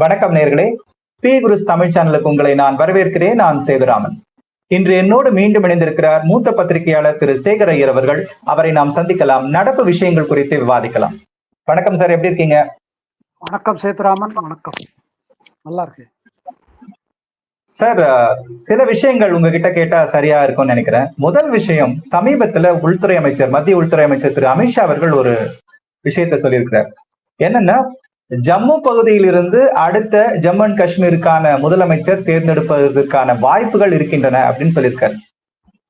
வணக்கம் நேர்களே. பி குருஸ் தமிழ் சேனலுக்கு உங்களை நான் வரவேற்கிறேன். நான் சேதுராமன். இன்று என்னோடு மீண்டும் இணைந்திருக்கிறார் மூத்த பத்திரிகையாளர் திரு சேகர் ஐயர் அவர்கள். அவரை நாம் சந்திக்கலாம். நடப்பு விஷயங்கள் குறித்து விவாதிக்கலாம். வணக்கம் சார் எப்படி இருக்கீங்க? வணக்கம் சேதுராமன் வணக்கம். நல்லா இருக்கு. சார் சில விஷயங்கள் உங்ககிட்ட கேட்டா சரியா இருக்கும்னு நினைக்கிறேன். முதல் விஷயம் சமீபத்துல உள்துறை அமைச்சர் மத்திய உள்துறை அமைச்சர் திரு அமித்ஷா அவர்கள் ஒரு விஷயத்த சொல்லியிருக்கிறார். என்னன்னா ஜம்மு பகுதியிலிருந்து அடுத்த ஜம்மு அண்ட் காஷ்மீருக்கான முதலமைச்சர் தேர்ந்தெடுப்பதற்கான வாய்ப்புகள் இருக்கின்றன அப்படின்னு சொல்லியிருக்காரு.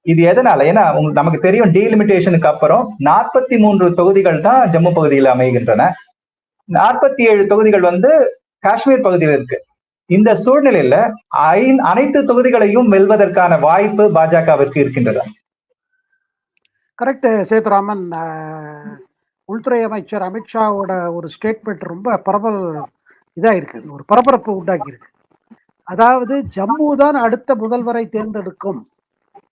இது எதனால? ஏன்னா உங்களுக்கு நமக்கு தெரியும் டீலிமிட்டேஷனுக்கு அப்புறம் நாற்பத்தி மூன்று தொகுதிகள் தான் ஜம்மு பகுதியில் அமைகின்றன. நாற்பத்தி ஏழு தொகுதிகள் வந்து காஷ்மீர் பகுதியில் இருக்கு. இந்த சூழ்நிலையில ஐ- அனைத்து தொகுதிகளையும் வெல்வதற்கான வாய்ப்பு பாஜகவிற்கு இருக்கின்றதா? கரெக்ட் சேதுராமன் உள்துறை அமைச்சர் அமித்ஷாவோட ஒரு ஸ்டேட்மெண்ட் ரொம்ப பரபல் இதாக இருக்குது ஒரு பரபரப்பு உண்டாக்கி இருக்கு அதாவது ஜம்மு தான் அடுத்த முதல்வரை தேர்ந்தெடுக்கும்.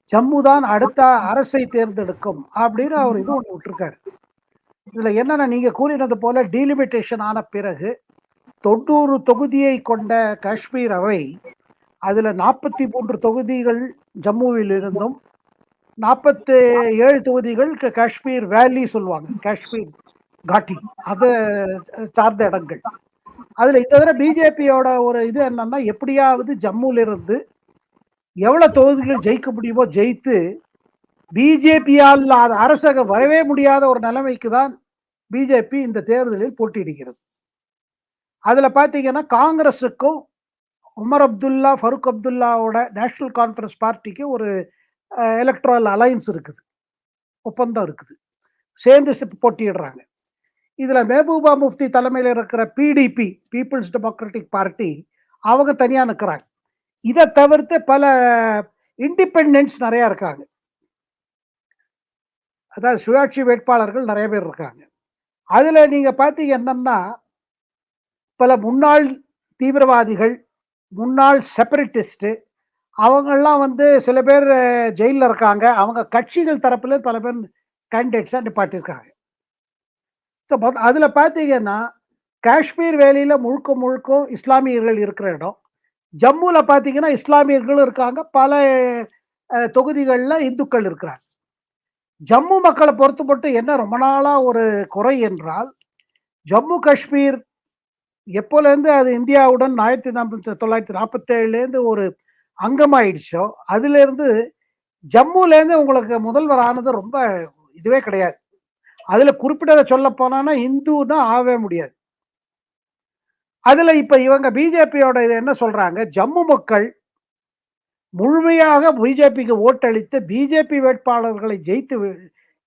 ஜம்மு தான் அடுத்த அரசை தேர்ந்தெடுக்கும் அப்படின்னு அவர் இது ஒன்று விட்டுருக்காரு. இதுல என்னென்னா நீங்க கூறினது போல டீலிமிட்டேஷன் ஆன பிறகு தொண்ணூறு தொகுதியை கொண்ட காஷ்மீர் அவை அதுல நாற்பத்தி மூன்று தொகுதிகள் ஜம்முவில் இருந்தும் நாற்பத்தி ஏழு தொகுதிகள் காஷ்மீர் வேலி சொல்லுவாங்க. காஷ்மீர் காட்டி அதை சார்ந்த இடங்கள். அதில் இந்த தடவை பிஜேபியோட ஒரு இது என்னன்னா எப்படியாவது ஜம்முல எவ்வளோ தொகுதிகள் ஜெயிக்க முடியுமோ ஜெயித்து பிஜேபியால் அது அரசாக வரவே முடியாத ஒரு நிலைமைக்கு தான் பிஜேபி இந்த தேர்தலில் போட்டியிடுகிறது. அதில் பார்த்தீங்கன்னா காங்கிரஸுக்கும் உமர் அப்துல்லா ஃபருக் அப்துல்லாவோட நேஷனல் கான்ஃபரன்ஸ் பார்ட்டிக்கு ஒரு எலக்ட்ரல் அலையன்ஸ் இருக்குது. ஒப்பந்தம் இருக்குது. சேர்ந்து போட்டியிடுறாங்க. இதில் மெஹபூபா முஃப்தி தலைமையில் இருக்கிற பிடிபி பீப்புள்ஸ் டெமோக்ராட்டிக் பார்ட்டி அவங்க தனியாக நிற்கிறாங்க இதை தவிர்த்து பல இண்டிபெண்டன்ஸ் நிறையா இருக்காங்க. அதாவது சுயாட்சி வேட்பாளர்கள் நிறைய பேர் இருக்காங்க. அதில் நீங்கள் பார்த்தீங்க என்னன்னா பல முன்னாள் தீவிரவாதிகள் முன்னாள் செப்பரேட்டிஸ்ட்டு அவங்கெல்லாம் வந்து சில பேர் ஜெயிலில் இருக்காங்க. அவங்க கட்சிகள் தரப்பில் பல பேர் கேண்டிடேட்ஸாக நிப்பாட்டியிருக்காங்க ஸோ அதில் பார்த்தீங்கன்னா காஷ்மீர் வேலியில் முழுக்க முழுக்கும் இஸ்லாமியர்கள் இருக்கிற இடம். ஜம்முவில் பார்த்தீங்கன்னா இஸ்லாமியர்களும் இருக்காங்க. பல தொகுதிகளில் இந்துக்கள் இருக்கிறாங்க. ஜம்மு மக்களை பொறுத்து மட்டும் என்ன ரொம்ப நாளாக ஒரு குறை என்றால் ஜம்மு காஷ்மீர் எப்போலேருந்து அது இந்தியாவுடன் ஆயிரத்தி நாற்பத்தி தொள்ளாயிரத்தி நாற்பத்தேழுலேருந்து ஒரு அங்கமாயிடுச்சோ அதுலேருந்து ஜம்முலேருந்து உங்களுக்கு முதல்வர் ஆனது ரொம்ப இதுவே கிடையாது. அதில் குறிப்பிட்டதை சொல்ல போனான்னா இந்துன்னா ஆகவே முடியாது. அதில் இப்போ இவங்க பிஜேபியோட இது என்ன சொல்கிறாங்க ஜம்மு மக்கள் முழுமையாக பிஜேபிக்கு ஓட்டளித்து பிஜேபி வேட்பாளர்களை ஜெயித்து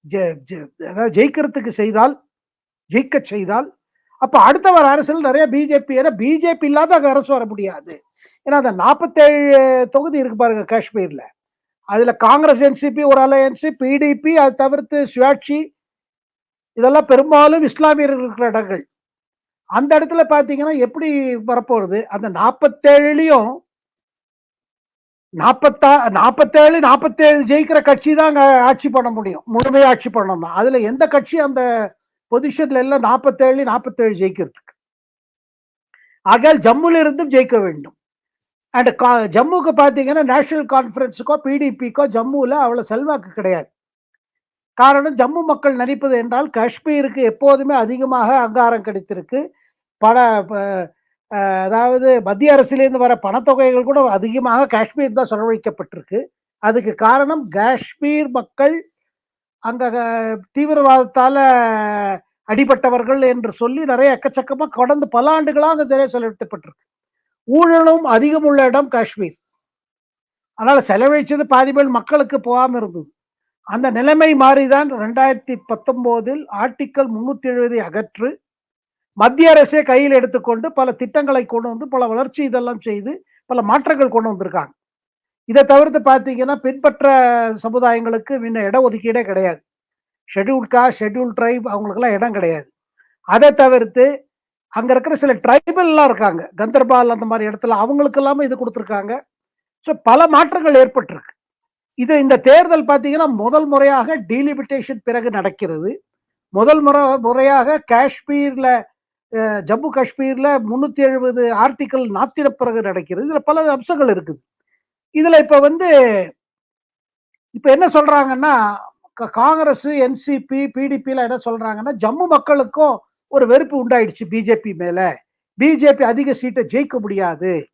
ஜெ- ஜெ- அதாவது ஜெயிக்கிறதுக்கு செய்தால் ஜெயிக்க செய்தால் அப்போ அடுத்த வர அரசில் நிறைய பிஜேபி ஏன்னா பிஜேபி இல்லாத அங்கே அரசு வர முடியாது. ஏன்னா அந்த நாற்பத்தேழு தொகுதி இருக்கு பாருங்க காஷ்மீர்ல. அதுல காங்கிரஸ் என்சிபி ஒரு அலையன்ஸு பிடிபி அது தவிர்த்து சுயாட்சி இதெல்லாம் பெரும்பாலும் இஸ்லாமியர்கள் இருக்கிற இடங்கள். அந்த இடத்துல பாத்தீங்கன்னா எப்படி வரப்போகுது? அந்த நாற்பத்தேழுலையும் நாற்பத்தா நாற்பத்தேழு நாற்பத்தேழு ஜெயிக்கிற கட்சி தான் அங்கே ஆட்சி பண்ண முடியும். முழுமையாக ஆட்சி பண்ணணும் அதுல எந்த கட்சி அந்த பொசிஷன்ல எல்லாம் நாற்பத்தேழு நாற்பத்தேழு ஜெயிக்கிறதுக்கு. ஆகையால் ஜம்முல இருந்தும் ஜெயிக்க வேண்டும். அண்ட் ஜம்முக்கு பார்த்தீங்கன்னா நேஷனல் கான்ஃபரன்ஸுக்கோ பிடிபிக்கோ ஜம்முவில் அவ்வளோ செல்வாக்கு கிடையாது. காரணம் ஜம்மு மக்கள் நினைப்பது என்றால் காஷ்மீருக்கு எப்போதுமே அதிகமாக அங்காரம் கிடைத்திருக்கு. பல ப- அதாவது மத்திய அரசிலேருந்து வர பணத்தொகைகள் கூட அதிகமாக காஷ்மீர் தான் செலவழிக்கப்பட்டிருக்கு. அதுக்கு காரணம் காஷ்மீர் மக்கள் அங்கே தீவிரவாதத்தால் அடிபட்டவர்கள் என்று சொல்லி நிறைய எக்கச்சக்கமாக கடந்த பல ஆண்டுகளாக அங்கே நிறைய செலவழிக்கப்பட்டிருக்கு. ஊழலும் அதிகம் உள்ள இடம் காஷ்மீர். அதனால செலவழிச்சது பாதி பேர் மக்களுக்கு போகாம இருந்தது. அந்த நிலைமை மாறிதான் ரெண்டாயிரத்தி பத்தொம்போதில் ஆர்டிக்கல் முன்னூத்தி எழுபதை அகற்று மத்திய அரசே கையில் எடுத்துக்கொண்டு பல திட்டங்களை கொண்டு வந்து பல வளர்ச்சி இதெல்லாம் செய்து பல மாற்றங்கள் கொண்டு வந்திருக்காங்க. இதை தவிர்த்து பார்த்தீங்கன்னா பின்பற்ற சமுதாயங்களுக்கு முன்ன இட ஒதுக்கீடே கிடையாது. ஷெட்யூல் காஸ்ட் ஷெட்யூல் ட்ரைப் அவங்களுக்கெல்லாம் இடம் கிடையாது. அதை தவிர்த்து அங்கே இருக்கிற சில ட்ரைபல்லாம் இருக்காங்க. கந்தர்பால் அந்த மாதிரி இடத்துல அவங்களுக்கு எல்லாமே இது கொடுத்துருக்காங்க. ஸோ பல மாற்றங்கள் ஏற்பட்டிருக்கு. இது இந்த தேர்தல் பார்த்தீங்கன்னா முதல் முறையாக டீலிமிட்டேஷன் பிறகு நடக்கிறது. முதல் முறை முறையாக காஷ்மீரில் ஜம்மு காஷ்மீரில் முந்நூற்றி எழுபது ஆர்டிக்கல் நாத்திர பிறகு நடக்கிறது. இதில் பல அம்சங்கள் இருக்குது. இதில் இப்போ வந்து இப்போ என்ன சொல்கிறாங்கன்னா க- காங்கிரஸ் என்சிபி பிடிபிலாம் என்ன சொல்கிறாங்கன்னா ஜம்மு மக்களுக்கும் ஒரு வெறுப்பு உண்டாயிடுச்சு பிஜேபி மேல. பிஜேபி அதிக சீட்டை ஜெயிக்க முடியாது.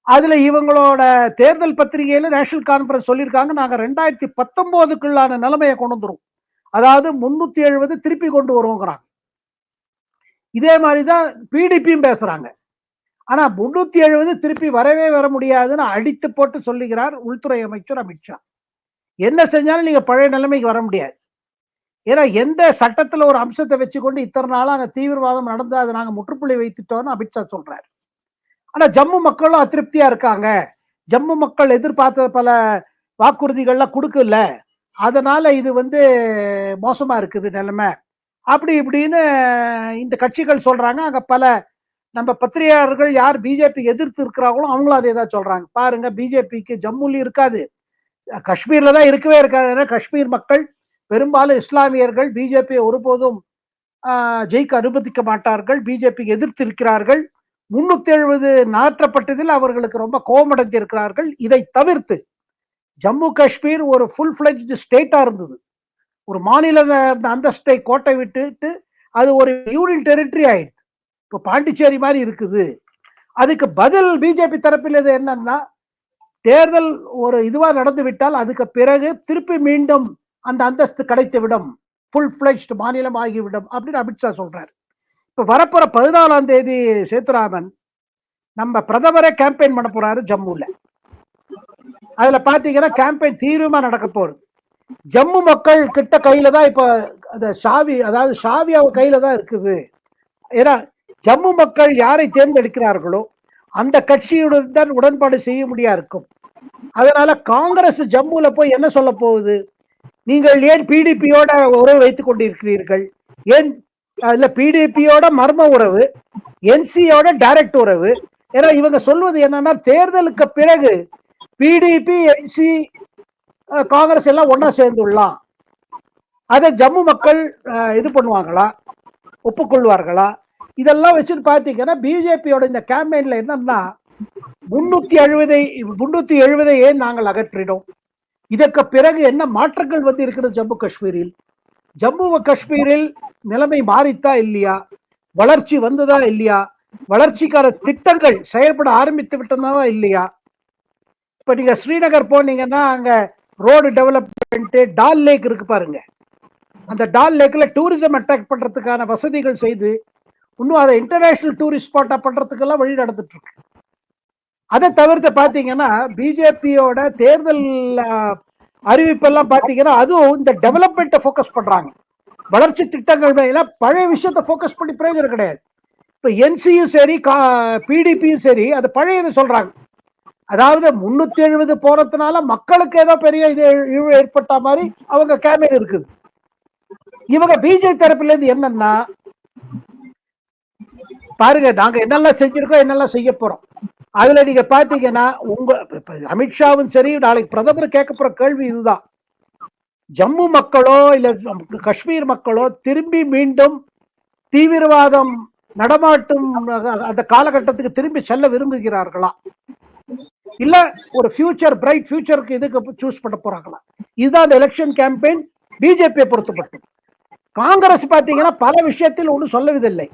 அதுல இவங்களோட தேர்தல் பத்திரிகையில நேஷனல் கான்ஃபரன்ஸ் சொல்லியிருக்காங்க. நாங்க ரெண்டாயிரத்தி பத்தொன்பதுக்குள்ளான நிலைமையை கொண்டு வந்துரும் அதாவது முன்னூத்தி எழுபது திருப்பி கொண்டு வருவோங்கிறாங்க. இதே மாதிரிதான் பிடிபியும் பேசுறாங்க. ஆனா முன்னூத்தி எழுபது திருப்பி வரவே வர முடியாதுன்னு அடித்து போட்டு சொல்லுகிறார் உள்துறை அமைச்சர் அமித்ஷா. என்ன செஞ்சாலும் நீங்க பழைய நிலைமைக்கு வர முடியாது. ஏன்னா எந்த சட்டத்துல ஒரு அம்சத்தை வச்சுக்கொண்டு இத்தனை நாளா அங்க தீவிரவாதம் நடந்தா அதை நாங்க முற்றுப்புள்ளி வைத்துட்டோம்னு அமித்ஷா சொல்றாரு. ஆனா ஜம்மு மக்களும் அதிருப்தியா இருக்காங்க. ஜம்மு மக்கள் எதிர்பார்த்த பல வாக்குறுதிகள்லாம் கொடுக்கல. அதனால இது வந்து மோசமா இருக்குது நிலைமை. அப்படி இப்படின்னு இந்த கட்சிகள் சொல்றாங்க. அங்க பல நம்ம பத்திரிகையாளர்கள் யார் பிஜேபி எதிர்த்து இருக்கிறாங்களோ அவங்களும் அதே தான் சொல்றாங்க. பாருங்க பிஜேபிக்கு ஜம்முலையும் இருக்காது. காஷ்மீர்ல தான் இருக்கவே இருக்காது. ஏன்னா காஷ்மீர் மக்கள் பெரும்பாலும் இஸ்லாமியர்கள் பிஜேபியை ஒருபோதும் ஜெயிக்க அனுமதிக்க மாட்டார்கள். பிஜேபி எதிர்த்து இருக்கிறார்கள் முன்னூத்தி எழுபது நாற்றப்பட்டதில் அவர்களுக்கு ரொம்ப கோபமடைந்திருக்கிறார்கள். இதை தவிர்த்து ஜம்மு காஷ்மீர் ஒரு ஃபுல் ஃபிளஜ்டு ஸ்டேட்டாக இருந்தது. ஒரு மாநில அந்த அந்தஸ்தை கோட்டை விட்டுட்டு அது ஒரு யூனியன் டெரிட்டரி ஆயிடுது. இப்போ பாண்டிச்சேரி மாதிரி இருக்குது. அதுக்கு பதில் பிஜேபி தரப்பில் இது என்னன்னா தேர்தல் ஒரு இதுவாக நடந்து விட்டால் அதுக்கு பிறகு திருப்பி மீண்டும் அந்த அந்தஸ்து கிடைத்து விடும். ஃபுல் ஃபிளெஜ்டு மாநிலம் ஆகிவிடும் அப்படின்னு அமித்ஷா சொல்றாரு. இப்போ வரப்போற பதினாலாம் தேதி சேத்துராமன் நம்ம பிரதமரே கேம்பெயின் பண்ண போறாரு ஜம்முல. அதுல பாத்தீங்கன்னா கேம்பெயின் தீவிரமா நடக்க போகுது. ஜம்மு மக்கள் கிட்ட கையில தான் இப்போ அந்த சாவி அதாவது சாவி அவ கையில தான் இருக்குது. ஏன்னா ஜம்மு மக்கள் யாரை தேர்ந்தெடுக்கிறார்களோ அந்த கட்சியுடன் தான் உடன்பாடு செய்ய முடியா இருக்கும். அதனால காங்கிரஸ் ஜம்முல போய் என்ன சொல்ல போகுது? நீங்கள் ஏன் பிடிபியோட உறவு வைத்துக் கொண்டிருக்கிறீர்கள்? ஏன் அதுல பிடிபியோட மர்ம உறவு என்சியோட டைரக்ட் உறவு. ஏன்னா இவங்க சொல்வது என்னன்னா தேர்தலுக்கு பிறகு பிடிபி என்சி காங்கிரஸ் எல்லாம் ஒன்னா சேர்ந்துள்ளலாம் அதை ஜம்மு மக்கள் இது பண்ணுவாங்களா? ஒப்புக்கொள்வார்களா? இதெல்லாம் வச்சுட்டு பார்த்தீங்கன்னா பிஜேபியோட இந்த கேம்பெயின்ல என்னன்னா முன்னூத்தி எழுபதை முன்னூத்தி எழுபதை ஏன் நாங்கள் அகற்றினோம். இதற்கு பிறகு என்ன மாற்றங்கள் வந்து இருக்கிறது ஜம்மு காஷ்மீரில்? ஜம்மு காஷ்மீரில் நிலைமை மாறித்தா இல்லையா? வளர்ச்சி வந்ததா இல்லையா? வளர்ச்சிக்கான திட்டங்கள் செயல்பட ஆரம்பித்து விட்டதா இல்லையா? இப்ப நீங்க ஸ்ரீநகர் போனீங்கன்னா அங்க ரோடு டெவலப்மெண்ட் டால் லேக் இருக்கு பாருங்க. அந்த டால் லேக்ல டூரிசம் அட்ராக்ட் பண்றதுக்கான வசதிகள் செய்து இன்னும் அதை இன்டர்நேஷனல் டூரிஸ்ட் ஸ்பாட்டா பண்றதுக்கெல்லாம் வழி நடந்துட்டு இருக்கு அதை தவிர்த்து பார்த்தீங்கன்னா பிஜேபியோட தேர்தல் அறிவிப்பெல்லாம் பார்த்தீங்கன்னா அதுவும் இந்த டெவலப்மெண்ட்டை ஃபோக்கஸ் பண்ணுறாங்க வளர்ச்சி திட்டங்கள் மேல பழைய விஷயத்தை ஃபோக்கஸ் பண்ணி பிரயோஜனம் கிடையாது. இப்போ என்சியும் சரி கா பிடிபியும் சரி அது பழையது சொல்கிறாங்க அதாவது முந்நூற்றி எழுபது போகிறதுனால மக்களுக்கு ஏதோ பெரிய இது இழிவு ஏற்பட்ட மாதிரி அவங்க கேமரா இருக்குது. இவங்க பிஜேபி தரப்புலேருந்து என்னன்னா பாருங்க நாங்கள் என்னெல்லாம் செஞ்சிருக்கோம் என்னெல்லாம் செய்ய போகிறோம் அதுல நீங்க பாத்தீங்கன்னா உங்க அமித்ஷாவும் சரி நாளைக்கு பிரதமர் கேட்க போற கேள்வி இதுதான். ஜம்மு மக்களோ இல்ல காஷ்மீர் மக்களோ திரும்பி மீண்டும் தீவிரவாதம் நடமாட்டும் அந்த காலகட்டத்துக்கு திரும்பி செல்ல விரும்புகிறார்களா? இல்ல ஒரு ஃபியூச்சர் பிரைட் ஃபியூச்சருக்கு இதுக்கு சூஸ் பண்ண போறாங்களா? இதுதான் அந்த எலெக்ஷன் கேம்பெயின் பிஜேபியை பொறுத்தப்பட்டு காங்கிரஸ் பாத்தீங்கன்னா பல விஷயத்தில் ஒன்றும் சொல்லவில்லை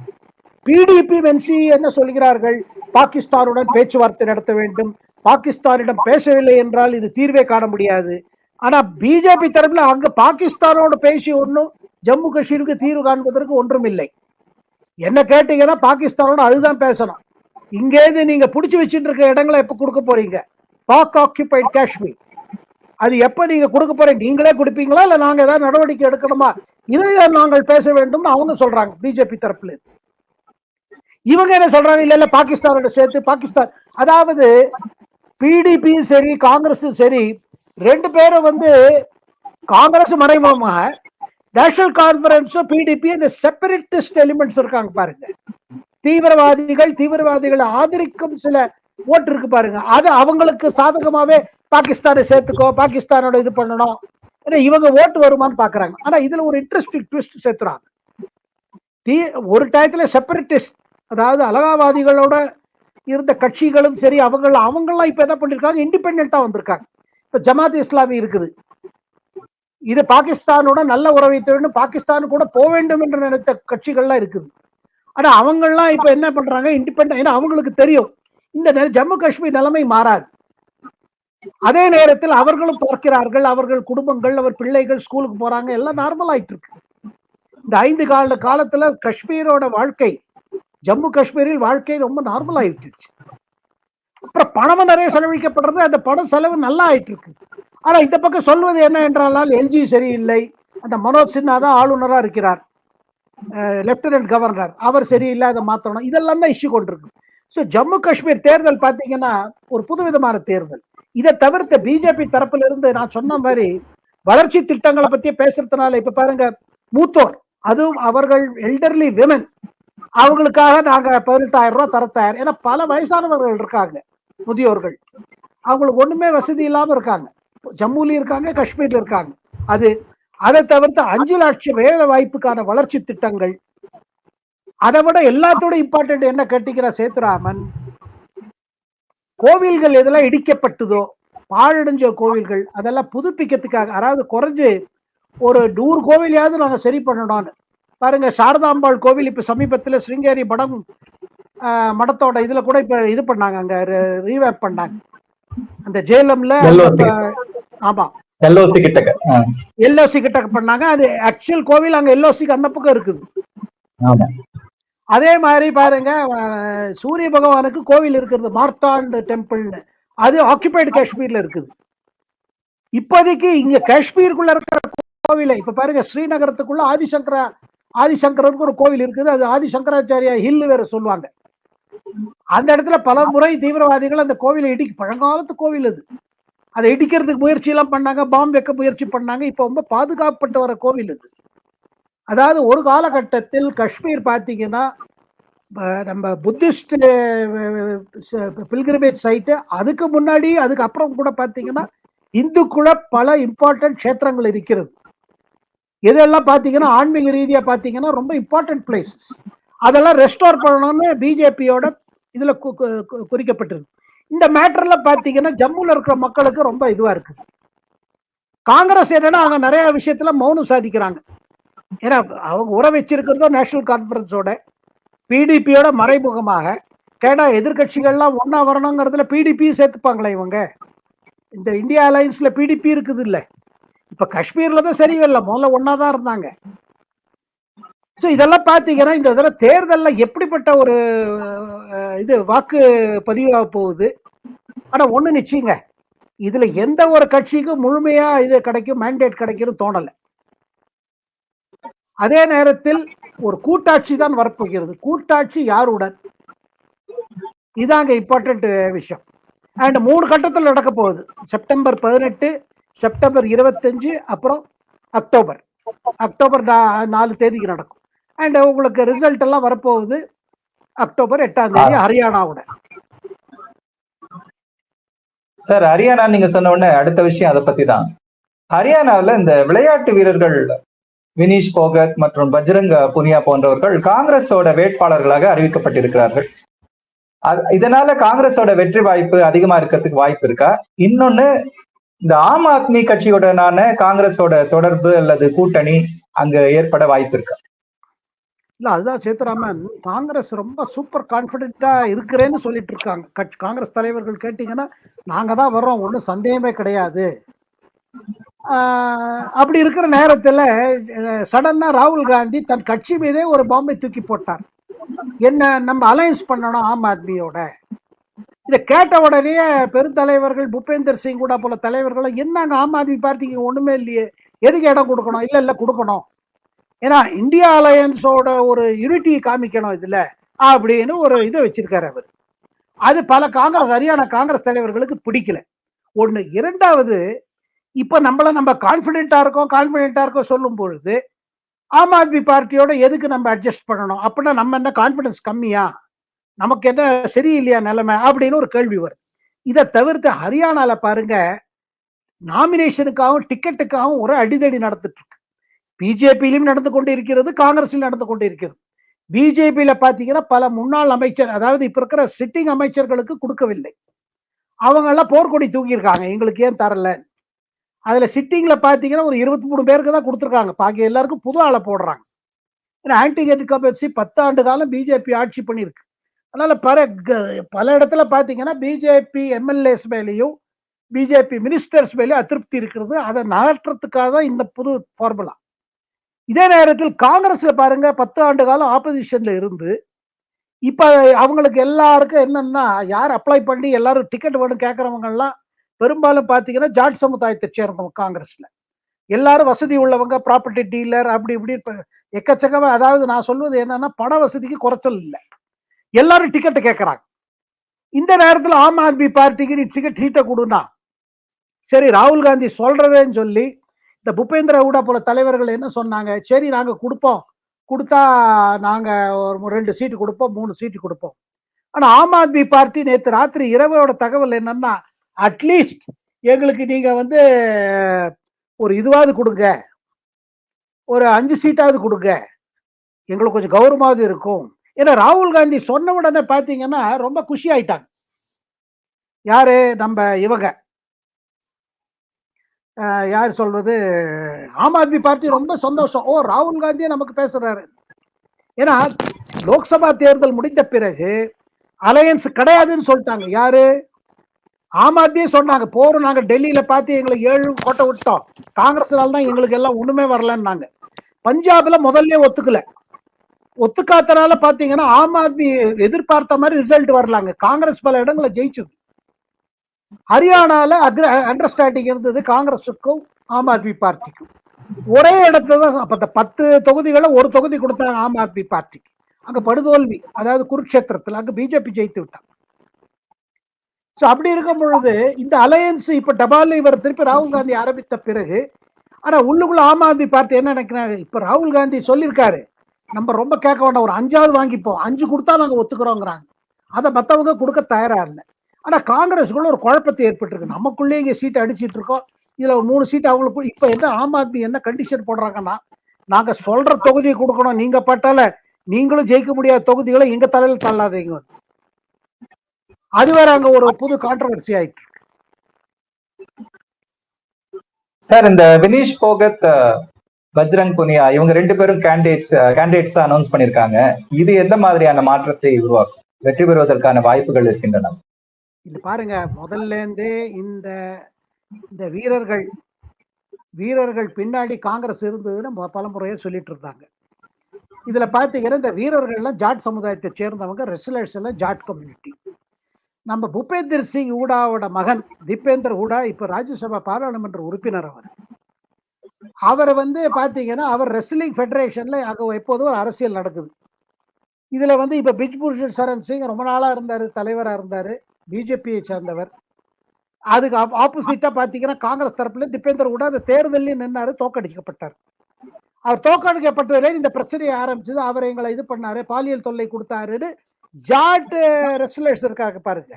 பிடிபி என்சி என்ன சொல்கிறார்கள்? பாகிஸ்தானுடன் பேச்சுவார்த்தை நடத்த வேண்டும். பாகிஸ்தானிடம் பேசவில்லை என்றால் இது தீர்வே காண முடியாது. ஆனா பிஜேபி தரப்புல அங்க பாகிஸ்தானோட பேசி ஒன்றும் ஜம்மு காஷ்மீருக்கு தீர்வு காண்பதற்கு ஒன்றும் இல்லை என்ன கேட்டீங்கன்னா பாகிஸ்தானோட அதுதான் பேசணும். இங்கேருந்து நீங்க புடிச்சு வச்சுட்டு இருக்க இடங்களை எப்ப கொடுக்க போறீங்க? பாக் ஆக்கியபைட் காஷ்மீர் அது எப்ப நீங்க கொடுக்க போறீங்க? நீங்களே கொடுப்பீங்களா? இல்ல நாங்க ஏதாவது நடவடிக்கை எடுக்கணுமா? இதை நாங்கள் பேச வேண்டும் அவங்க சொல்றாங்க பிஜேபி தரப்புல இருந்து. இவங்க என்ன சொல்றாங்க? இல்ல இல்ல பாகிஸ்தானோட சேர்த்து பாகிஸ்தான். அதாவது பிடிபியும் சரி காங்கிரஸும் சரி ரெண்டு பேரும் வந்து காங்கிரஸ் மறைமுகமாக நேஷனல் கான்ஃபரன்ஸும் பிடிபி இந்த செப்பரேட்டிஸ்ட் எலிமெண்ட்ஸ் இருக்காங்க பாருங்க. தீவிரவாதிகள் தீவிரவாதிகளை ஆதரிக்கும் சில ஓட்டு இருக்கு பாருங்க. அது அவங்களுக்கு சாதகமாவே பாகிஸ்தானை சேர்த்துக்கோ பாகிஸ்தானோட இது பண்ணணும். ஏன்னா இவங்க ஓட்டு வருமான்னு பாக்குறாங்க. ஆனா இதுல ஒரு இன்ட்ரெஸ்டிங் ட்விஸ்ட் சேர்த்துறாங்க. தீ ஒரு டயத்துல செப்பரேட்டிஸ்ட் அதாவது அலகாவாதிகளோட இருந்த கட்சிகளும் சரி அவங்க அவங்களாம் இப்ப என்ன பண்ணிருக்காங்க? இண்டிபெண்டா வந்திருக்காங்க. இப்ப ஜமாத் இஸ்லாமி இருக்குது. இது பாகிஸ்தானோட நல்ல உறவை தேடணும். பாகிஸ்தான் கூட போக வேண்டும் என்று நினைத்த கட்சிகள்லாம் இருக்குது. ஆனா அவங்கெல்லாம் இப்ப என்ன பண்றாங்க? இண்டிபெண்ட் ஏன்னா அவங்களுக்கு தெரியும். இந்த ஜம்மு காஷ்மீர் நிலைமை மாறாது. அதே நேரத்தில் அவர்களும் பார்க்கிறார்கள். அவர்கள் குடும்பங்கள் அவர் பிள்ளைகள் ஸ்கூலுக்கு போறாங்க. எல்லாம் நார்மல் ஆயிட்டு இருக்கு. இந்த ஐந்து கால காலத்துல காஷ்மீரோட வாழ்க்கை ஜம்மு காஷ்மீரில் வாழ்க்கை ரொம்ப நார்மல் ஆயிட்டுருச்சு அப்புறம் பணமும் நிறைய செலவழிக்கப்படுறது அந்த பணம் செலவு நல்லா ஆயிட்டு இருக்கு ஆனா இந்த பக்கம் சொல்வது என்ன என்றால் எல்ஜி சரியில்லை. அந்த மனோஜ் சின்ஹா தான் ஆளுநராக இருக்கிறார். லெப்டினன்ட் கவர்னர் அவர் சரியில்லை அதை மாத்தணும் இதெல்லாம் தான் இஷ்யூ கொண்டிருக்கு ஸோ ஜம்மு காஷ்மீர் தேர்தல் பார்த்தீங்கன்னா ஒரு புதுவிதமான தேர்தல். இதை தவிர்த்து பிஜேபி தரப்புல இருந்து நான் சொன்ன மாதிரி வளர்ச்சி திட்டங்களை பத்தி பேசுறதுனால இப்ப பாருங்க மூத்தோர் அதுவும் அவர்கள் எல்டர்லி விமன் அவங்களுக்காக நாங்க பதினெட்டாயிரம் ரூபாய் தர தயார் ஏன்னா பல வயசானவர்கள் இருக்காங்க முதியோர்கள். அவங்களுக்கு ஒண்ணுமே வசதி இல்லாம இருக்காங்க. ஜம்முலயும் இருக்காங்க காஷ்மீர்ல இருக்காங்க. அது அதை தவிர்த்து அஞ்சு லட்சம் வேலை வாய்ப்புக்கான வளர்ச்சி திட்டங்கள். அதை விட எல்லாத்தோட இம்பார்ட்டன்ட் என்ன கேட்டீங்கன்னா சேத்துராமன் கோவில்கள் எதெல்லாம் இடிக்கப்பட்டதோ பாழடைஞ்ச கோவில்கள் அதெல்லாம் புதுப்பிக்கிறதுக்காக அதாவது குறைஞ்சு ஒரு நூறு கோவிலையாவது நாங்கள் சரி பண்ணணும்னு. பாருங்க சாரதாம்பாள் கோவில் இப்ப சமீபத்துல சிருங்கேரி மடம் ஆஹ், மடத்தோட இதுல கூட இப்ப இது பண்ணாங்க அங்க ரீவேப் பண்ணாங்க. அந்த ஜேலம்ல. ஆமா. எல்ஓசி கிட்டக்க ஆ, எல்ஓசி கிட்ட பண்ணாங்க. அது ஆக்சுவல் கோவில் அங்க எல்ஓசிக்கு அந்த பக்கம் இருக்குது. அதே மாதிரி பாருங்க சூரிய பகவானுக்கு கோவில் இருக்கிறது மார்த்தாண்ட் டெம்பிள்னு. அது ஆக்குபைடு காஷ்மீர்ல இருக்குது. இப்போதைக்கு இங்க காஷ்மீருக்குள்ள இருக்கிற கோவிலை இப்ப பாருங்க ஸ்ரீநகரத்துக்குள்ள ஆதிசங்கரா ஆதிசங்கரனுக்கு ஒரு கோவில் இருக்குது. அது ஆதிசங்கராச்சாரியா ஹில் வேற சொல்லுவாங்க. அந்த இடத்துல பல முறை தீவிரவாதிகள் அந்த கோவிலை இடி பழங்காலத்து கோவில் அது. அதை இடிக்கிறதுக்கு முயற்சி எல்லாம் பண்ணாங்க பாம்பு வைக்க முயற்சி பண்ணாங்க. இப்ப ரொம்ப பாதுகாக்கப்பட்டு வர கோவில் அது. அதாவது ஒரு காலகட்டத்தில் காஷ்மீர் பார்த்தீங்கன்னா நம்ம புத்திஸ்ட் பில்கிரிமேஜ் சைட்டு அதுக்கு முன்னாடி அதுக்கு அப்புறம் கூட பார்த்தீங்கன்னா இந்துக்குள்ள பல இம்பார்ட்டன்ட் க்ஷேத்திரங்கள் இருக்கிறது. இதெல்லாம் பார்த்தீங்கன்னா ஆன்மீக ரீதியாக பார்த்தீங்கன்னா ரொம்ப இம்பார்ட்டன்ட் பிளேசஸ் அதெல்லாம் ரெஸ்டோர் பண்ணணும்னு பிஜேபியோட இதில் கு- குறிக்கப்பட்டிருக்கு. இந்த மேட்டர்ல பார்த்தீங்கன்னா ஜம்முல இருக்கிற மக்களுக்கு ரொம்ப இதுவாக இருக்குது. காங்கிரஸ் என்னன்னா அவங்க நிறைய விஷயத்துல மௌனம் சாதிக்கிறாங்க. ஏன்னா அவங்க உற வச்சிருக்கிறதோ நேஷனல் கான்ஃபரன்ஸோட பிடிபியோட மறைமுகமாக. கேடா எதிர்க்கட்சிகள்லாம் ஒன்றா வரணுங்கிறதுல பிடிபியும் சேர்த்துப்பாங்களே இவங்க. இந்த இந்தியா அலையன்ஸில் பிடிபி இருக்குது இல்லை இப்ப காஷ்மீர்ல தான் சரியில்லை முதல்ல ஒன்னா தான் இருந்தாங்க. ஸோ இதெல்லாம் பார்த்தீங்கன்னா இந்த தடவை தேர்தல்ல எப்படிப்பட்ட ஒரு இது வாக்கு பதிவாக போகுது. ஆனா ஒண்ணு நிச்சயங்க. இதுல எந்த ஒரு கட்சிக்கும் முழுமையா இது கிடைக்கும் மேண்டேட் கிடைக்கும்னு தோணல. அதே நேரத்தில் ஒரு கூட்டாட்சி தான் வரப்போகிறது. கூட்டாட்சி யாருடன்? இதாங்க இம்பார்ட்டன்ட் விஷயம். அண்ட் மூணு கட்டத்தில் நடக்க போகுது. செப்டம்பர் பதினெட்டு செப்டம்பர் இருபத்தஞ்சு அப்புறம் அக்டோபர். அக்டோபர் நாலு தேதிக்கு நடக்கும். அண்ட் உங்களுக்கு ரிசல்ட் எல்லாம் வரப்போகுது அக்டோபர் எட்டாம் தேதி ஹரியானாவோட. சார் ஹரியானா நீங்க சொன்ன உடனே அடுத்த விஷயம் அதை பத்தி தான். ஹரியானாவில் இந்த விளையாட்டு வீரர்கள் வினீஷ் போகத் மற்றும் பஜ்ரங் புனியா போன்றவர்கள் காங்கிரஸோட வேட்பாளர்களாக அறிவிக்கப்பட்டிருக்கிறார்கள். இதனால காங்கிரஸோட வெற்றி வாய்ப்பு அதிகமா இருக்கிறதுக்கு வாய்ப்பு இருக்கா? இன்னொன்னு இந்த ஆம் ஆத்மி கட்சியுடனான காங்கிரஸோட தொடர்பு அல்லது கூட்டணி அங்க ஏற்பட வாய்ப்பு இருக்கா. இல்ல அதுதான் சேத்துராமன். காங்கிரஸ் ரொம்ப சூப்பர் கான்பிடென்ட்டா இருக்கிறேன்னு சொல்லிட்டு இருக்காங்க. காங்கிரஸ் தலைவர்கள் கேட்டீங்கன்னா நாங்க தான் வர்றோம் ஒன்றும் சந்தேகமே கிடையாது. ஆஹ் அப்படி இருக்கிற நேரத்துல சடனா ராகுல் காந்தி தன் கட்சி மீதே ஒரு பாம்பை தூக்கி போட்டார். என்ன நம்ம அலையன்ஸ் பண்ணணும் ஆம் ஆத்மியோட. இதை கேட்ட உடனே பெருந்தலைவர்கள் பூபேந்தர் சிங் கூட போல தலைவர்கள் என்னங்க ஆம் ஆத்மி பார்ட்டிக்கு ஒண்ணுமே இல்லையே? எதுக்கு இடம் கொடுக்கணும்? இல்ல இல்ல கொடுக்கணும். ஏன்னா இந்தியா அலையன்ஸோட ஒரு யூனிட்டியை காமிக்கணும் இதுல அப்படின்னு ஒரு இதை வச்சிருக்காரு அவர். அது பல காங்கிரஸ் ஹரியானா காங்கிரஸ் தலைவர்களுக்கு பிடிக்கல. ஒண்ணு. இரண்டாவது இப்ப நம்மள நம்ம கான்ஃபிடென்ட்டாக இருக்கோம் கான்பிடென்ட்டா இருக்கோம் சொல்லும் பொழுது ஆம் ஆத்மி பார்ட்டியோட எதுக்கு நம்ம அட்ஜஸ்ட் பண்ணணும்? அப்படின்னா நம்ம என்ன கான்பிடன்ஸ் கம்மியா? நமக்கு என்ன சரியில்லையா நிலைமை அப்படின்னு ஒரு கேள்வி வருது. இதை தவிர்த்து ஹரியானால பாருங்க நாமினேஷனுக்காகவும் டிக்கெட்டுக்காகவும் ஒரு அடிதடி நடந்துட்டு இருக்கு. பிஜேபியிலும் நடந்து கொண்டு இருக்கிறது காங்கிரஸில் நடந்து கொண்டு இருக்கிறது. பிஜேபியில பாத்தீங்கன்னா பல முன்னாள் அமைச்சர் அதாவது இப்ப இருக்கிற சிட்டிங் அமைச்சர்களுக்கு கொடுக்கவில்லை. அவங்க எல்லாம் போர்க்கொடி தூக்கியிருக்காங்க எங்களுக்கு ஏன் தரல? அதுல சிட்டிங்ல பாத்தீங்கன்னா ஒரு இருபத்தி மூணு பேருக்கு தான் கொடுத்துருக்காங்க. பாக்கி எல்லாருக்கும் புது ஆளை போடுறாங்க. ஏன்னா ஆன்டி இன்கம்பன்சி பத்து ஆண்டு காலம் பிஜேபி ஆட்சி பண்ணியிருக்கு. அதனால பல க- பல இடத்துல பார்த்தீங்கன்னா பிஜேபி எம்எல்ஏஸ் மேலேயும் பிஜேபி மினிஸ்டர்ஸ் மேலேயும் அதிருப்தி இருக்கிறது. அதை நகற்றத்துக்காக தான் இந்த புது ஃபார்முலா இதே நேரத்தில் காங்கிரஸ்ல பாருங்க பத்து ஆண்டு காலம் ஆப்போசிஷன்ல இருந்து இப்ப அவங்களுக்கு எல்லாருக்கும் என்னன்னா யார் அப்ளை பண்ணி எல்லாரும் டிக்கெட் வேணும் கேட்கறவங்க எல்லாம் பெரும்பாலும் பார்த்தீங்கன்னா ஜாட் சமுதாயத்தை சேர்ந்தவங்க காங்கிரஸ்ல. எல்லாரும் வசதி உள்ளவங்க ப்ராப்பர்ட்டி டீலர் அப்படி இப்படி இப்போ எக்கச்சக்கமாக அதாவது நான் சொல்வது என்னன்னா பண வசதிக்கு குறைச்சல் இல்லை. எல்லாரும் டிக்கெட்டை கேட்குறாங்க இந்த நேரத்தில் ஆம் ஆத்மி பார்ட்டிக்கு நீ டிக்கெட் சீட்டை கொடுனா சரி ராகுல் காந்தி சொல்றதேன்னு சொல்லி இந்த புபேந்திர ஹூடா போல தலைவர்கள் என்ன சொன்னாங்க? சரி நாங்கள் கொடுப்போம். கொடுத்தா நாங்கள் ஒரு ரெண்டு சீட்டு கொடுப்போம் மூணு சீட்டு கொடுப்போம். ஆனால் ஆம் ஆத்மி பார்ட்டி நேற்று ராத்திரி இரவோட தகவல் என்னன்னா அட்லீஸ்ட் எங்களுக்கு நீங்கள் வந்து ஒரு இதுவாவது கொடுங்க. ஒரு அஞ்சு சீட்டாவது கொடுங்க. எங்களுக்கு கொஞ்சம் கௌரவமாவது இருக்கும். ஏன்னா ராகுல் காந்தி சொன்ன உடனே பார்த்தீங்கன்னா ரொம்ப குஷி ஆயிட்டாங்க. யாரு? நம்ம இவங்க. யார் சொல்வது ஆம் ஆத்மி பார்ட்டி ரொம்ப சந்தோஷம். ஓ ராகுல் காந்தியே நமக்கு பேசுறாரு. ஏன்னா லோக்சபா தேர்தல் முடிந்த பிறகு அலையன்ஸ் கிடையாதுன்னு சொல்லிட்டாங்க. யாரு? ஆம் ஆத்மியே சொன்னாங்க. போறோம் நாங்க டெல்லியில பார்த்து எங்களை ஏழு கோட்டை விட்டோம். காங்கிரஸ்னால தான் எங்களுக்கு எல்லாம் ஒண்ணுமே வரலன்னாங்க. பஞ்சாப்ல முதல்ல ஒத்துக்கல. ஒத்துக்காத்தனால பாத்தீங்கன்னா ஆம் ஆத்மி எதிர்பார்த்த மாதிரி ரிசல்ட் வரலாங்க. காங்கிரஸ் பல இடங்களை ஜெயிச்சது. ஹரியானால அண்டர்ஸ்டாண்டிங் இருந்தது காங்கிரஸுக்கும் ஆம் ஆத்மி பார்ட்டிக்கும். ஒரே இடத்துல தான் அப்ப பத்து தொகுதிகளை ஒரு தொகுதி கொடுத்தாங்க ஆம் ஆத்மி பார்ட்டிக்கு அங்க படுதோல்வி அதாவது குருக்ஷேத்திரத்தில் அங்க பிஜேபி ஜெயித்து விட்டாங்க. ஸோ அப்படி இருக்கும் பொழுது இந்த அலையன்ஸ் இப்ப டபால் இவர் திருப்பி ராகுல் காந்தி ஆரம்பித்த பிறகு ஆனா உள்ளுக்குள்ள ஆம் ஆத்மி பார்ட்டி என்ன நினைக்கிறாங்க? இப்ப ராகுல் காந்தி சொல்லியிருக்காரு நம்ம ரொம்ப கேட்க வேண்டாம். ஒரு அஞ்சாவது வாங்கிப்போம். அஞ்சு கொடுத்தா நாங்க ஒத்துக்கிறோங்கிறாங்க. அதை மத்தவங்க கொடுக்க தயாரா இல்லை. ஆனா காங்கிரஸுக்குள்ள ஒரு குழப்பத்தை ஏற்பட்டுருக்கு. நமக்குள்ளே இங்க சீட் அடிச்சிட்டு இருக்கோம் இதுல ஒரு மூணு சீட் அவங்களுக்கு இப்ப என்ன ஆம் ஆத்மி என்ன கண்டிஷன் போடுறாங்கன்னா நாங்க சொல்ற தொகுதியை கொடுக்கணும். நீங்க பட்டால நீங்களும் ஜெயிக்க முடியாத தொகுதிகளை எங்க தலையில் தள்ளாதீங்க. அது வேற அங்க ஒரு புது கான்ட்ரவர்சி ஆயிட்டு சார் இந்த வினீஷ் போகத் பஜ்ரங் புனியா இவங்க ரெண்டு பேரும் கேண்டிடேட்ஸ் கேண்டிடேட்ஸ் அனௌன்ஸ் பண்ணிருக்காங்க. இது எந்த மாதிரியான மாற்றத்தை உருவாக்கும்? வெற்றி பெறுவதற்கான வாய்ப்புகள் இருக்கின்றன. இது பாருங்க முதல்ல இருந்தே இந்த இந்த வீரர்கள் வீரர்கள் பின்னாடி காங்கிரஸ் இருந்ததுன்னு மொ- பலமுறையா சொல்லிட்டு இருந்தாங்க. இதுல பாத்தீங்கன்னா இந்த வீரர்கள்லாம் ஜாட் சமுதாயத்தை சேர்ந்தவங்க ரெஸ்லர்ஸ் எல்லாம் ஜாட் கம்யூனிட்டி நம்ம பூபேந்தர் சிங் ஹூடாவோட மகன் தீபேந்தர் ஹூடா இப்ப ராஜ்யசபா பாராளுமன்ற உறுப்பினர் அவர். அவர் வந்து பார்த்தீங்கன்னா அவர் ரெஸ்லிங் ஃபெடரேஷனில் அங்கே எப்போதும் ஒரு அரசியல் நடக்குது. இதில் வந்து இப்ப பிஜ்பூஷன் சரண் சிங் ரொம்ப நாளாக இருந்தார் தலைவராக இருந்தார் பிஜேபியை சேர்ந்தவர். அதுக்கு ஆப்போசிட்டாக பார்த்தீங்கன்னா காங்கிரஸ் தரப்புல திபேந்தர் கூட அந்த தேர்தலையும் நின்னார் தோக்கடிக்கப்பட்டார் அவர் தோக்கடிக்கப்பட்டதுல இந்த பிரச்சனையை ஆரம்பிச்சது அவர் எங்களை இது பண்ணாரு பாலியல் தொல்லை கொடுத்தாருன்னு ஜாட்டு ரெஸ்லர்ஸ் இருக்காங்க பாருங்க.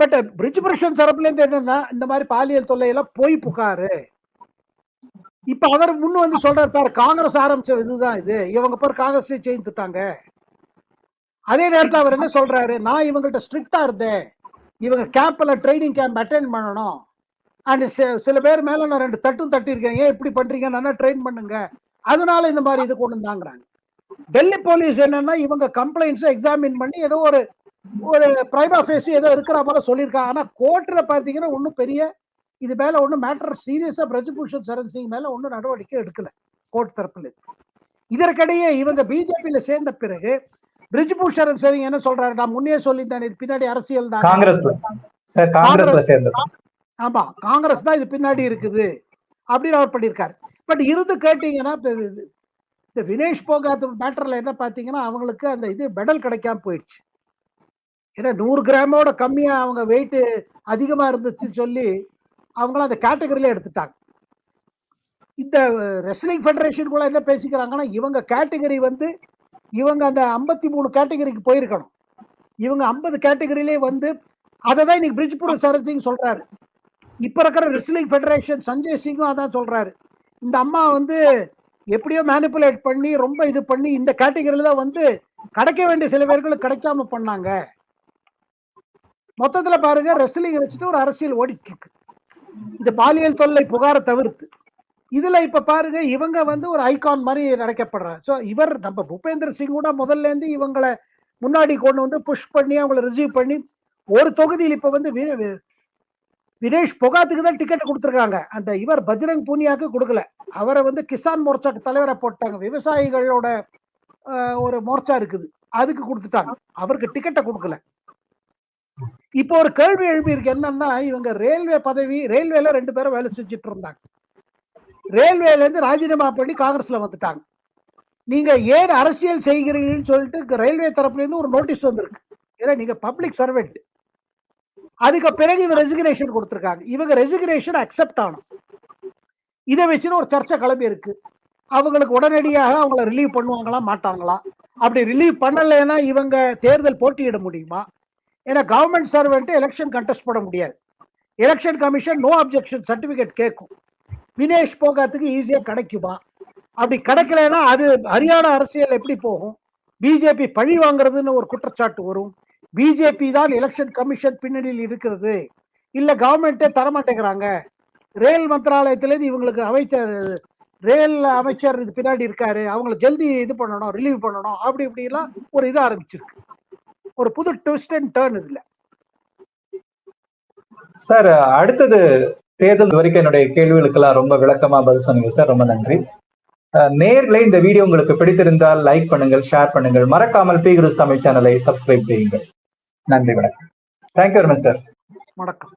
பட் பிரிட்ஜ் புருஷன் தரப்புலேருந்து என்னென்னா என்னன்னா இந்த மாதிரி பாலியல் தொல்லை எல்லாம் போய் புகாரு. இப்ப அவர் முன்ன வந்து சொல்றாரு பாரு காங்கிரஸ் ஆரம்பிச்ச இதுதான் இது. இவங்க பேர் காங்கிரஸே சேர்ந்துட்டாங்க அதே நேரத்தில் அவர் என்ன சொல்றாரு நான் இவங்கள்ட்ட ஸ்ட்ரிக்டா இருந்தேன். இவங்க கேம்ப்ல ட்ரைனிங் கேம்ப் அட்டென்ட் பண்ணணும். அண்ட் சில பேர் மேல நான் ரெண்டு தட்டும் தட்டியிருக்கேன். ஏன் இப்படி பண்றீங்க நல்லா ட்ரெயின் பண்ணுங்க? அதனால இந்த மாதிரி இது கொண்டு வந்தாங்கிறாங்க. டெல்லி போலீஸ் என்னன்னா இவங்க கம்ப்ளைண்ட்ஸை எக்ஸாமின் பண்ணி ஏதோ ஒரு ஒரு பிரைமா ஃபேஸ் ஏதோ இருக்கிற போல சொல்லியிருக்காங்க ஆனா கோர்ட்ல பாத்தீங்கன்னா ஒன்றும் பெரிய இது மேல ஒன்றும் மேட்டர் சீரியஸா பிரஜபூஷன் சரண் சிங் மேல ஒன்றும் நடவடிக்கை எடுக்கல கோர்ட் தரப்புல. இதற்கிடையே இவங்க பிஜேபியில சேர்ந்த பிறகு பிரிஜ்பூஷன் சரண் என்ன சொல்றாரு? நான் முன்னே சொல்லியிருந்தேன் இது பின்னாடி அரசியல் தான்? ஆமா காங்கிரஸ் தான் இது பின்னாடி இருக்குது அப்படின்னு அவர் பண்ணியிருக்காரு. பட் இருந்து கேட்டீங்கன்னா இந்த வினேஷ் போகாத் மேட்டர்ல என்ன பாத்தீங்கன்னா அவங்களுக்கு அந்த இது மெடல் கிடைக்காம போயிடுச்சு. ஏன்னா நூறு கிராமோட கம்மியா அவங்க வெயிட் அதிகமா இருந்துச்சு சொல்லி அவங்கள அந்த கேட்டகரியில எடுத்துட்டாங்க. இந்த ரெஸ்லிங் ஃபெடரேஷன் கூட என்ன பேசிக்கிறாங்கன்னா இவங்க கேட்டகரி வந்து இவங்க அந்த ஐம்பத்தி மூணு கேட்டகரிக்கு போயிருக்கணும். இவங்க ஐம்பது கேட்டகரியிலே வந்து அதை தான் இன்னைக்கு பிரிட்ஜ்புரம் சரண் சிங் சொல்றாரு. இப்ப இருக்கிற ரெஸ்லிங் ஃபெடரேஷன் சஞ்சய் சிங்கும் அதான் சொல்றாரு. இந்த அம்மா வந்து எப்படியோ மேனிப்புலேட் பண்ணி ரொம்ப இது பண்ணி இந்த கேட்டகரியில தான் வந்து கிடைக்க வேண்டிய சில பேர்களுக்கு கிடைக்காம பண்ணாங்க. மொத்தத்துல பாருங்க ரெஸ்லிங் வச்சுட்டு ஒரு அரசியல் ஓடிட்டு இருக்கு. இது பாலியல் தொல்லை புகாரை தவிர்த்து. இதுல இப்ப பாருங்க இவங்க வந்து ஒரு ஐகான் மாதிரி நினைக்கப்படுறாங்க. ஸோ இவர் நம்ம பூபேந்திர சிங் கூட முதல்ல இருந்து இவங்களை முன்னாடி கொண்டு வந்து புஷ் பண்ணி அவங்கள ரிசீவ் பண்ணி ஒரு தொகுதியில் இப்ப வந்து வி- வினேஷ் பொகாத்துக்கு தான் டிக்கெட் கொடுத்துருக்காங்க. அந்த இவர் பஜ்ரங் பூனியாக்கு கொடுக்கல. அவரை வந்து கிசான் மோர்ச்சாக்கு தலைவரை போட்டாங்க. விவசாயிகளோட ஒரு மோர்ச்சா இருக்குது. அதுக்கு கொடுத்துட்டாங்க. அவருக்கு டிக்கெட்டை கொடுக்கல. இப்போ ஒரு கேள்வி எழுப்பியிருக்கு என்னன்னா இவங்க ரயில்வே பதவி ரயில்வேல ரெண்டு பேரும் வேலை செஞ்சுட்டு இருந்தாங்க ரயில்வேல இருந்து ராஜினாமா பண்ணி காங்கிரஸ்ல வந்துட்டாங்க. நீங்க ஏன் அரசியல் செய்கிறீங்கன்னு சொல்லிட்டு ரயில்வே தரப்புல இருந்து ஒரு நோட்டீஸ் வந்திருக்கு. ஏன்னா நீங்க பப்ளிக் சர்வெண்ட். அதுக்கு பிறகு இவங்க ரெசிக்னேஷன் கொடுத்துருக்காங்க. இவங்க ரெசிக்னேஷன் அக்செப்ட் ஆனும். இதை வச்சுன்னு ஒரு சர்ச்சை கிளம்பி இருக்கு. அவங்களுக்கு உடனடியாக அவங்கள ரிலீவ் பண்ணுவாங்களா மாட்டாங்களா? அப்படி ரிலீவ் பண்ணலைன்னா இவங்க தேர்தல் போட்டியிட முடியுமா? ஏன்னா கவர்மெண்ட் சர்வெண்ட்டு எலெக்ஷன் கண்டெஸ்ட் பண்ண முடியாது. Election commission no objection certificate கேட்கும் வினேஷ் போகாத்துக்கு ஈஸியாக கிடைக்குமா? அப்படி கிடைக்கலன்னா அது ஹரியானா அரசியல் எப்படி போகும்? பிஜேபி பழி வாங்குறதுன்னு ஒரு குற்றச்சாட்டு வரும். பிஜேபி தான் எலெக்ஷன் கமிஷன் பின்னணியில் இருக்கிறது. இல்லை கவர்மெண்ட்டே தரமாட்டேங்கிறாங்க. ரயில் மந்திராலயத்திலேருந்து இவங்களுக்கு அமைச்சர் ரயில் அமைச்சர் இது பின்னாடி இருக்காரு. அவங்களை ஜல்தி இது பண்ணணும் ரிலீவ் பண்ணணும். அப்படி இப்படிலாம் ஒரு இது ஆரம்பிச்சிருக்கு. ஒரு புது ட்விஸ்ட் அண்ட் டேர்ன் இதுல. சார் அடுத்தது தேர்தல் வரைக்கும் என்னுடைய கேள்விகளுக்கெல்லாம் ரொம்ப விளக்கமா பதில் சொன்னீங்க சார் ரொம்ப நன்றி. நேர்ல இந்த வீடியோ உங்களுக்கு பிடித்திருந்தால் லைக் பண்ணுங்கள் ஷேர் பண்ணுங்கள். மறக்காமல் பி குரு தமிழ் சேனலை சப்ஸ்கிரைப் செய்யுங்கள். நன்றி வணக்கம். தேங்க்யூ வெரி மச் சார் வணக்கம்.